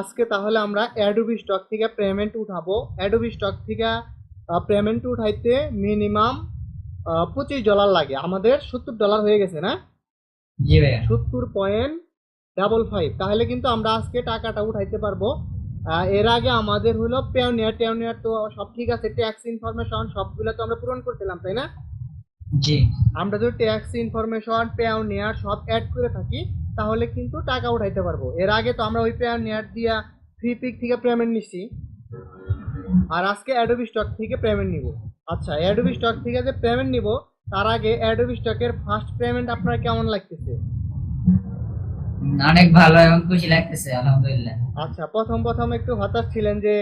আজকে তাহলে আমরা অ্যাডোবি স্টক থেকে পেমেন্ট উঠাবো। অ্যাডোবি স্টক থেকে পেমেন্ট উঠাইতে মিনিমাম পঁচিশ ডলার লাগে। আমাদের সত্তর ডলার হয়ে গেছে না? সত্তর পয়েন্ট ডাবল ফাইভ তাহলে কিন্তু আমরা আজকে টাকাটা উঠাইতে পারব। এর আগে আমাদের হলো পেওনিয়ার টেওনিয়ার তো সব ঠিক আছে। ট্যাক্স ইনফরমেশন সবগুলো তো আমরা পূরণ করতেলাম তাই না? জি। আমরা যদি ট্যাক্স ইনফরমেশন পেওনিয়ার সব অ্যাড করে থাকি তাহলে কিন্তু টাকা উঠাইতে পারব। এর আগে তো আমরা ওই পেওনিয়ার দিয়া ফ্রি পিক থেকে পেমেন্ট নিছি। আর আজকে অ্যাডোবি স্টক থেকে পেমেন্ট নিব। আচ্ছা অ্যাডোবি স্টক থেকে যে পেমেন্ট নিব তার আগে অ্যাডোবি স্টকের ফার্স্ট পেমেন্ট আপনার কেমন লাগতেছে? অনেক ভালো এবং খুশি লাগতেছে আলহামদুলিল্লাহ। আচ্ছা প্রথম প্রথম একটু হতাশ ছিলেন যে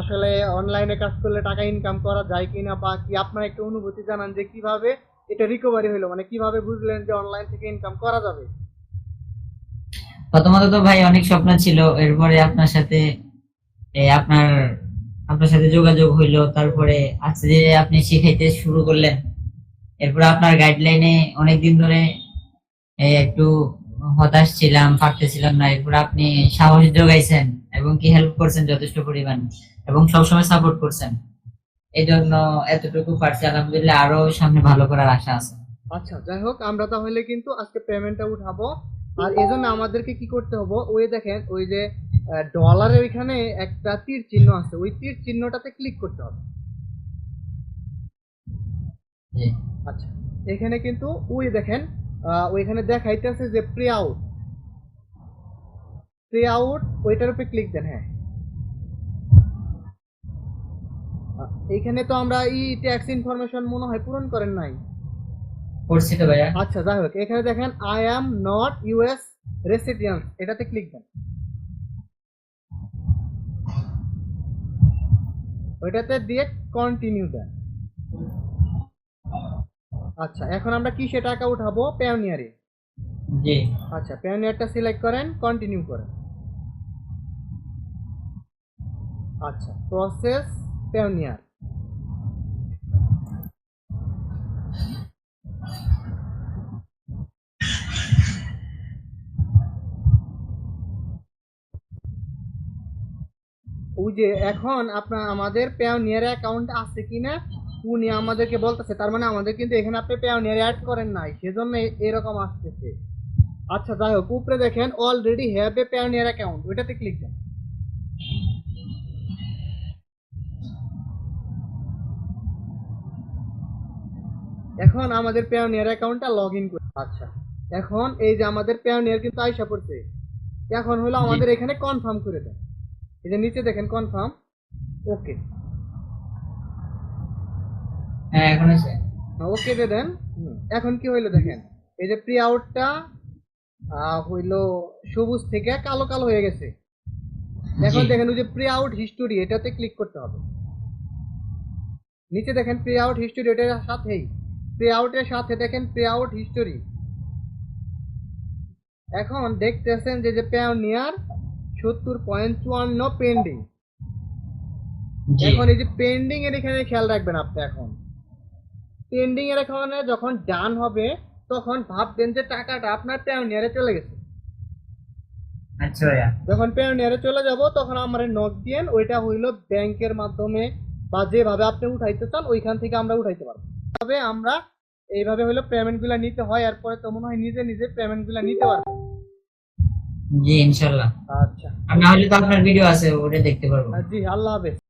আসলে অনলাইনে কাজ করলে টাকা ইনকাম করা যায় কিনা বা কি আপনার একটু অনুভূতি জানান যে কীভাবে এটা রিকভারি হলো মানে কীভাবে বুঝলেন যে অনলাইন থেকে ইনকাম করা যাবে? প্রথমত তো ভাই অনেক স্বপ্ন ছিল, এরপরে আপনার সাথে আপনার আপনার সাথে যোগাযোগ হইল, তারপরে আজকে যে আপনি শিখাইতে শুরু করলেন, এরপরে আপনার গাইডলাইনে অনেকদিন ধরে একটু হতাশ ছিলাম পারতেছিলাম না, এরপরে আপনি সাহস যোগাইছেন এবং কি হেল্প করছেন যথেষ্ট পরিমাণ এবং সবসময় সাপোর্ট করছেন। এই জন্য এতটুকু পারছি, আলহামদুলিল্লাহ আরও সামনে ভালো করার আশা আছে। আচ্ছা যাই হোক, আমরা তাহলে কিন্তু আজকে পেমেন্টটা উঠাবো। আর এই জন্য আমাদেরকে কি করতে হবে? ওই দেখেন ওই যে ডলারের ওইখানে একটা তীর চিহ্ন আছে। ওই তীর চিহ্নটাতে ক্লিক করতে হবে। আচ্ছা। এখানে কিন্তু ওই দেখেন ওইখানে দেখাইতেছে যে প্রে আউট প্রে আউট ওইটার উপরে ক্লিক দেন হ্যাঁ। এখানে তো আমরা ই ট্যাক্স ইনফরমেশন মনে হয় পূরণ করেন নাই। করছি তো ভাইয়া। আচ্ছা যাই হোক এখানে দেখেন I am not US resident এটাতে ক্লিক দেন। ওইটাতে দিয়ে কন্টিনিউ দেন। আচ্ছা এখন আমরা কি টাকা উঠাবো? পেওনিয়ারে জি। আচ্ছা পেওনিয়ারটা সিলেক্ট করেন কন্টিনিউ করেন। আচ্ছা প্রসেস পেওনিয়ার যে এখন আপনার আমাদের পেওনিয়ার অ্যাকাউন্ট আছে কিনা উনি আমাদেরকে বলতেছে তার মানে আমাদের কিন্তু এখানে আপনি পেওনিয়ার অ্যাড করেন নাই সেজন্য এরকম আসতেছে। আচ্ছা যাই হোক উপরে দেখেন already have a Payoneer account ওইটাতে ক্লিক দেন। এখন আমাদের পেওনিয়ার অ্যাকাউন্টটা লগ ইন করে আচ্ছা এখন এই যে আমাদের পেওনিয়ার কিন্তু আইসা পড়ছে এখন হলো আমাদের এখানে কনফার্ম করে দেন। এই যে নিচে দেখেন কনফার্ম ওকে হ্যাঁ এখন আছে। ওকে দিয়ে দেন। এখন কি হইল দেখেন? এই যে প্রি আউটটা হইল সবুজ থেকে কালো কালো হয়ে গেছে। এখন দেখেন ওই যে প্রি আউট হিস্টোরি এটাতে ক্লিক করতে হবে। নিচে দেখেন প্রি আউট হিস্টোরি এটার সাথেই। প্রি আউটের সাথে দেখেন প্রি আউট হিস্টোরি এখন দেখতেছেন যে যে পেওনিয়ার সত্তর পয়েন্ট চুয়ান্ন পেন্ডিং এখন এই যে পেন্ডিং এর এখানে খেয়াল রাখবেন আপনি এখন। পেন্ডিং এর এখানে যখন ডান হবে তখন ভাববেন যে টাকাটা আপনার পেওনিয়ারে চলে গেছে। আচ্ছা যখন পেওনিয়ারে চলে যাব তখন আমার নক দিয়েন ওইটা হইল ব্যাংকের মাধ্যমে বা যেভাবে আপনি উঠাইতে চান ওইখান থেকে আমরা উঠাইতে পারব। তবে আমরা এইভাবে হলো পেমেন্টগুলা নিতে হয় এরপরে তো মনে হয় নিজে নিজে পেমেন্টগুলা নিতে পারব। জি ইনশাআল্লাহ আচ্ছা। আর না হলে তো আপনার ভিডিও আছে ওটা দেখতে পারব। জি আল্লাহ হাফেজ।